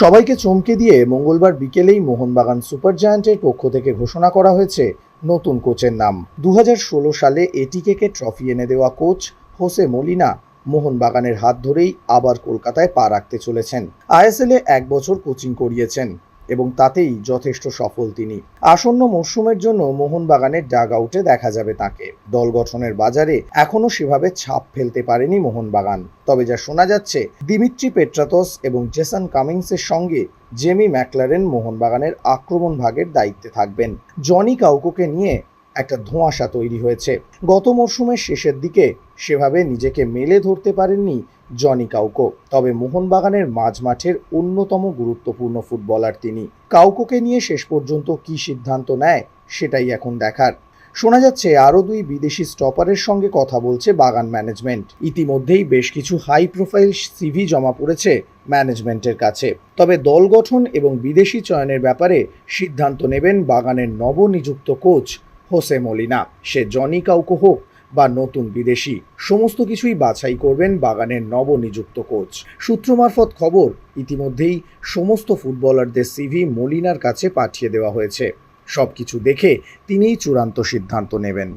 সবাইকে চমকে দিয়ে মঙ্গলবার বিকেলেই মোহনবাগান সুপার জায়ান্টের পক্ষ থেকে ঘোষণা করা হয়েছে নতুন কোচের নাম। দু হাজার ষোলো সালে এটিকেকে ট্রফি এনে দেওয়া কোচ হোসে মলিনা মোহনবাগানের হাত ধরেই আবার কলকাতায় পা রাখতে চলেছেন। আইএসএলে এক বছর কোচিং করিয়েছেন। এবং তাতেই যথেষ্ট সফল তিনি। আসন্ন মরশুমের জন্য মোহনবাগানের ডাগ আউটে দেখা যাবে তাকে। দল গঠনের বাজারে এখনও সেভাবে ছাপ ফেলতে পারেনি মোহনবাগান। তবে যা শোনা যাচ্ছে, দিমিত্রি পেট্রাতস এবং জেসন কামিংসের সঙ্গে জেমি ম্যাকলারেন মোহনবাগানের আক্রমণ ভাগের দায়িত্বে থাকবেন। জনি কাউকোকে নিয়ে একটা ধোঁয়াশা তৈরি হয়েছে। গত মরশুমের শেষের দিকে সেভাবে নিজেকে মেলে ধরতে পারেননি জনি কাউকো। তবে মোহনবাগানের মাঝমাঠের অন্যতম গুরুত্বপূর্ণ ফুটবলার তিনি। কাউকোকে নিয়ে শেষ পর্যন্ত কী সিদ্ধান্ত নেয়, সেটাই এখন দেখার। শোনা যাচ্ছে আরও দুই বিদেশি স্টপারের সঙ্গে কথা বলছে বাগান ম্যানেজমেন্ট। ইতিমধ্যেই বেশ কিছু হাই প্রোফাইল সিভি জমা পড়েছে ম্যানেজমেন্টের কাছে। তবে দল গঠন এবং বিদেশি চয়নের ব্যাপারে সিদ্ধান্ত নেবেন বাগানের নবনিযুক্ত কোচ হোসে মলিনা, সে জনি কাউকো হোক বা নতুন বিদেশি, সমস্ত কিছুই বাছাই করবেন বাগানের নবনিযুক্ত কোচ। সূত্র মারফত খবর, ইতিমধ্যেই সমস্ত ফুটবলারদের সিভি মলিনার কাছে পাঠিয়ে দেওয়া হয়েছে। সব কিছু দেখে তিনিই চূড়ান্ত সিদ্ধান্ত নেবেন।